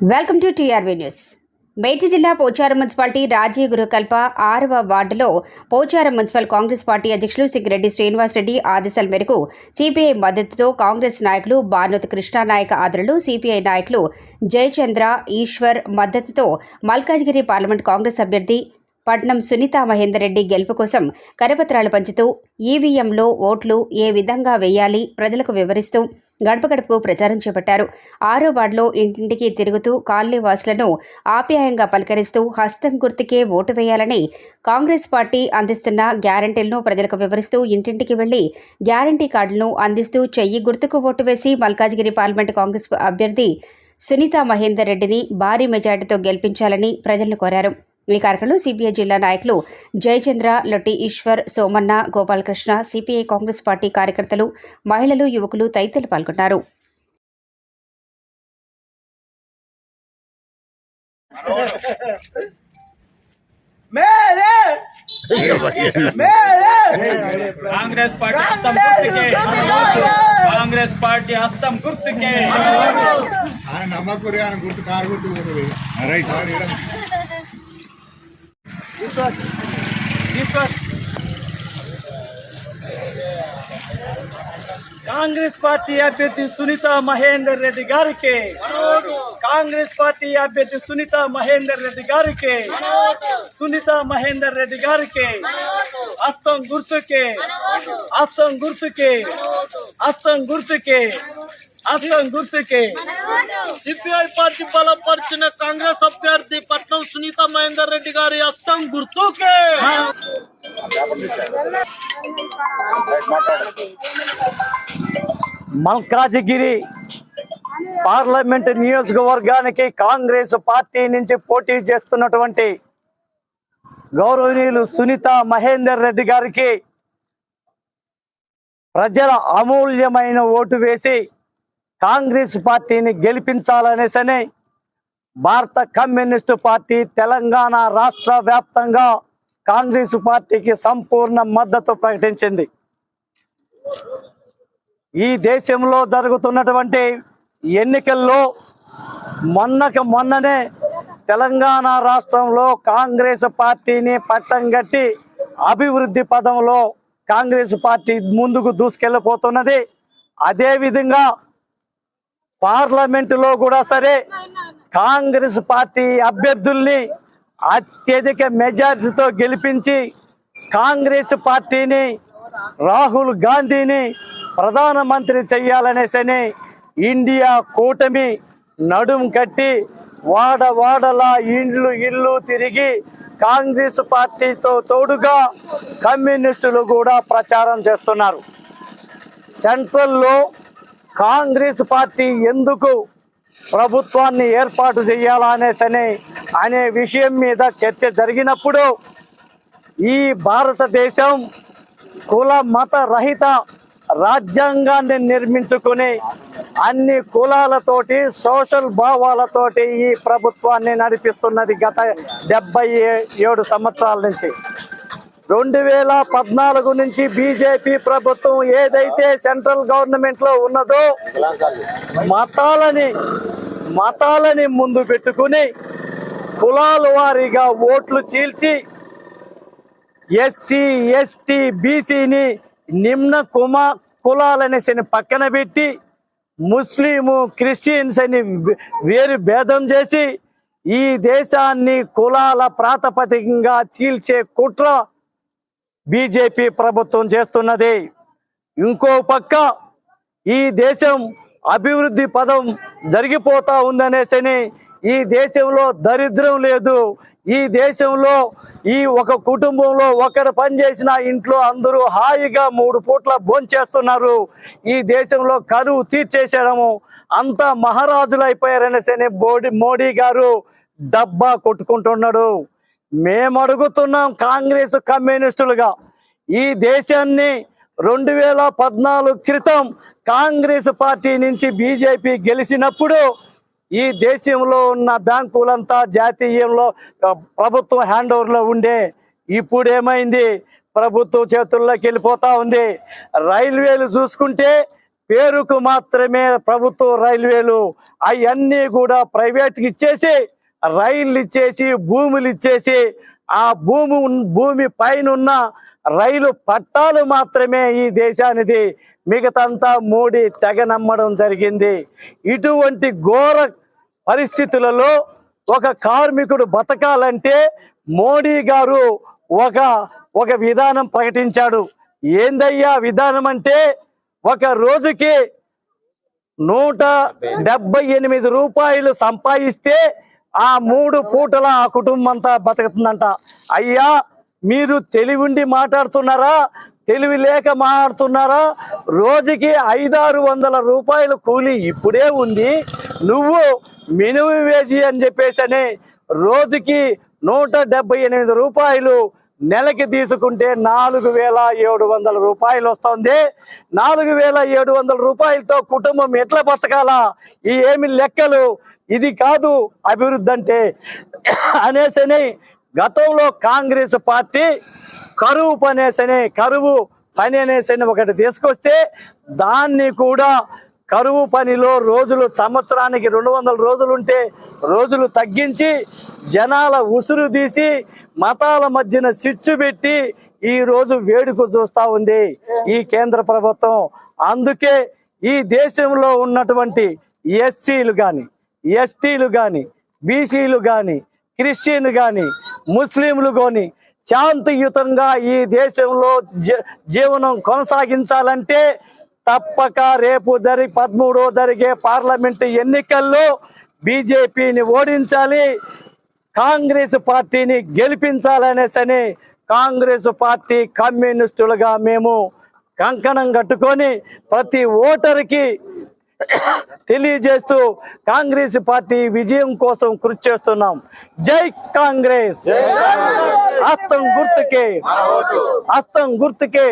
Welcome to TRV news మేటి జిల్లా Pocharam municipality Rajiv Gruhakalpa ఆరవ వార్డులో పోచారం మున్సిపల్ కాంగ్రెస్ పార్టీ అధ్యక్షులు సింగిరెడ్డి శ్రీనివాసరెడ్డి ఆదేశాల మేరకు సిపిఐ మద్దతుతో కాంగ్రెస్ నాయకులు భానుత్ కృష్ణానాయక ఆదరులు సిపిఐ నాయకులు జయచంద్ర ఈశ్వర్ మద్దతుతో మల్కాజ్గిరి పార్లమెంట్ కాంగ్రెస్ అభ్యర్థి పట్నం సునీత మహేందర్ రెడ్డి గెలుపు కోసం కరపత్రాలు పంచుతూ ఈవీఎంలో ఓట్లు ఏ విధంగా వేయాలి ప్రజలకు వివరిస్తూ గడప గడపకు ప్రచారం చేపట్టారు. ఆరో వార్డులో ఇంటింటికి తిరుగుతూ కాలనీవాసులను ఆప్యాయంగా పలకరిస్తూ హస్తం గుర్తుకే ఓటు వేయాలని కాంగ్రెస్ పార్టీ అందిస్తున్న గ్యారంటీలను ప్రజలకు వివరిస్తూ ఇంటింటికి వెళ్ళి గ్యారంటీ కార్డులను అందిస్తూ చెయ్యి గుర్తుకు ఓటు వేసి మల్కాజ్గిరి పార్లమెంట్ కాంగ్రెస్ అభ్యర్థి సునీత మహేందర్ రెడ్డిని భారీ మెజార్టీతో గెలిపించాలని ప్రజలను కోరారు. ఈ కార్యక్రమంలో సిపిఐ జిల్లా నాయకులు జయచంద్ర లొట్టి ఈశ్వర్ సోమన్న గోపాలకృష్ణ సిపిఐ కాంగ్రెస్ పార్టీ కార్యకర్తలు మహిళలు యువకులు తదితరులు పాల్గొన్నారు. కాంగ్రెస్ పార్టీ అస్తం గుర్తుకే. కాంగ్రెస్ పార్టీ అస్తం గుర్తుకే. ఆయన నమ్మకూరే గుర్తు కారు గుర్తు సార్ ఈడ కాంగ్రెస్ పార్టీ అభ్యర్థి సునీత మహేందర్ రెడ్డి గారికి కాంగ్రెస్ పార్టీ అభ్యర్థి సునీత మహేందర్ రెడ్డి గారికి సునీత మహేందర్ రెడ్డి గారికి హస్తం గుర్తుకే హస్తం గుర్తుకే హస్తం గుర్తుకే హస్తం గుర్తుకే సిపిఐ పార్టీ బలపరిచిన కాంగ్రెస్ అభ్యర్థి పట్నం సునీత మహేందర్ రెడ్డి గారి హస్తం గుర్తుకే. మల్కాజిగిరి పార్లమెంట్ నియోజకవర్గానికి కాంగ్రెస్ పార్టీ నుంచి పోటీ చేస్తున్నటువంటి గౌరవనీయులు సునీత మహేందర్ రెడ్డి గారికి ప్రజల అమూల్యమైన ఓటు వేసి కాంగ్రెస్ పార్టీని గెలిపించాలనేసని భారత కమ్యూనిస్టు పార్టీ తెలంగాణ రాష్ట్ర వ్యాప్తంగా కాంగ్రెస్ పార్టీకి సంపూర్ణ మద్దతు ప్రకటించింది. ఈ దేశంలో జరుగుతున్నటువంటి ఎన్నికల్లో మొన్నకి మొన్ననే తెలంగాణ రాష్ట్రంలో కాంగ్రెస్ పార్టీని పట్టం కట్టి అభివృద్ధి పదంలో కాంగ్రెస్ పార్టీ ముందుకు దూసుకెళ్ళిపోతున్నది. అదే విధంగా పార్లమెంటులో కూడా సరే కాంగ్రెస్ పార్టీ అభ్యర్థుల్ని అత్యధిక మెజారిటీతో గెలిపించి కాంగ్రెస్ పార్టీని రాహుల్ గాంధీని ప్రధానమంత్రి చెయ్యాలనేసని ఇండియా కూటమి నడుం కట్టి వాడ వాడలా ఇండ్లు ఇల్లు తిరిగి కాంగ్రెస్ పార్టీతో తోడుగా కమ్యూనిస్టులు కూడా ప్రచారం చేస్తున్నారు. సెంట్రల్లో కాంగ్రెస్ పార్టీ ఎందుకు ప్రభుత్వాన్ని ఏర్పాటు చేయాలనేసని అనే విషయం మీద చర్చ జరిగినప్పుడు ఈ భారతదేశం కుల మత రహిత రాజ్యాంగాన్ని నిర్మించుకుని అన్ని కులాలతోటి సోషల్ భావాలతోటి ఈ ప్రభుత్వాన్ని నడిపిస్తున్నది గత డెబ్బై ఏడు సంవత్సరాల నుంచి. రెండు వేల పద్నాలుగు నుంచి బీజేపీ ప్రభుత్వం ఏదైతే సెంట్రల్ గవర్నమెంట్లో ఉన్నదో మతాలని మతాలని ముందు పెట్టుకుని కులాల వారీగా ఓట్లు చీల్చి ఎస్సీ ఎస్టీ బీసీని నిమ్న కుమా కులాలనేసి పక్కన పెట్టి ముస్లిము క్రిస్టియన్స్ అని వేరు భేదం చేసి ఈ దేశాన్ని కులాల ప్రాతిపదికంగా చీల్చే కుట్ర బీజేపీ ప్రభుత్వం చేస్తున్నది. ఇంకో పక్క ఈ దేశం అభివృద్ధి పదం జరిగిపోతా ఉందనేసని ఈ దేశంలో దరిద్రం లేదు. ఈ దేశంలో ఈ ఒక కుటుంబంలో ఒకరు పనిచేసిన ఇంట్లో అందరూ హాయిగా మూడు పూట్ల భోంచేస్తున్నారు. ఈ దేశంలో కరువు తీర్చేసేయడము అంతా మహారాజులు అయిపోయారనేసని మోడీ మోడీ గారు డబ్బా కొట్టుకుంటున్నాడు. మేము అడుగుతున్నాం కాంగ్రెస్ కమ్యూనిస్టులుగా. ఈ దేశాన్ని రెండు వేల పద్నాలుగు క్రితం కాంగ్రెస్ పార్టీ నుంచి బీజేపీ గెలిచినప్పుడు ఈ దేశంలో ఉన్న బ్యాంకులంతా జాతీయంలో ప్రభుత్వం హ్యాండ్ ఓవర్లో ఉండే. ఇప్పుడు ఏమైంది ప్రభుత్వ చేతుల్లోకి వెళ్ళిపోతా ఉంది. రైల్వేలు చూసుకుంటే పేరుకు మాత్రమే ప్రభుత్వ రైల్వేలు. అవన్నీ కూడా ప్రైవేట్కి ఇచ్చేసి రైళ్ళు ఇచ్చేసి భూములు ఇచ్చేసి ఆ భూమి భూమి పైన ఉన్న రైలు పట్టాలు మాత్రమే ఈ దేశానిది. మిగతంతా మోడీ తెగ నమ్మడం జరిగింది. ఇటువంటి ఘోర పరిస్థితులలో ఒక కార్మికుడు బతకాలంటే మోడీ గారు ఒక ఒక విధానం ప్రకటించాడు. ఏందయ్యా విధానం అంటే ఒక రోజుకి నూట ఎనిమిది రూపాయలు సంపాదిస్తే ఆ మూడు పూటల ఆ కుటుంబం అంతా బతుకుతుందంట. అయ్యా మీరు తెలివిండి మాట్లాడుతున్నారా? తెలివి లేక మాట్లాడుతున్నారా? రోజుకి ఐదారు వందల రూపాయలు కూలి ఇప్పుడే ఉంది. నువ్వు మినిమం వేసి అని చెప్పేసి అని రోజుకి నూట ఎనిమిది రూపాయలు నెలకి తీసుకుంటే నాలుగు వేల ఏడు వందల రూపాయలు వస్తుంది. నాలుగు వేల ఏడు వందల రూపాయలతో కుటుంబం ఎట్లా బతకాలా? ఈ ఏమి లెక్కలు? ఇది కాదు అభివృద్ధి అంటే. అనేసని గతంలో కాంగ్రెస్ పార్టీ కరువు పని అనేసని కరువు పని అనేసని ఒకటి తీసుకొస్తే దాన్ని కూడా కరువు పనిలో రోజులు సంవత్సరానికి రెండు వందల రోజులు ఉంటే రోజులు తగ్గించి జనాల ఉసురు తీసి మతాల మధ్యన సిచ్చు పెట్టి ఈ రోజు వేడుక చూస్తా ఉంది ఈ కేంద్ర ప్రభుత్వం. అందుకే ఈ దేశంలో ఉన్నటువంటి ఎస్సీలు కానీ ఎస్టీలు కానీ బీసీలు కానీ క్రిస్టియన్ కానీ ముస్లింలు కానీ శాంతియుతంగా ఈ దేశంలో జీవనం కొనసాగించాలంటే తప్పక రేపు జరి పదమూడో జరిగే పార్లమెంటు ఎన్నికల్లో బీజేపీని ఓడించాలి కాంగ్రెస్ పార్టీని గెలిపించాలనేసని కాంగ్రెస్ పార్టీ కమ్యూనిస్టులుగా మేము కంకణం కట్టుకొని ప్రతి ఓటర్కి తెలియజేస్తూ కాంగ్రెస్ పార్టీ విజయం కోసం కృషి చేస్తున్నాం. జై కాంగ్రెస్! హస్తం గుర్తుకే! హస్తం గుర్తుకే!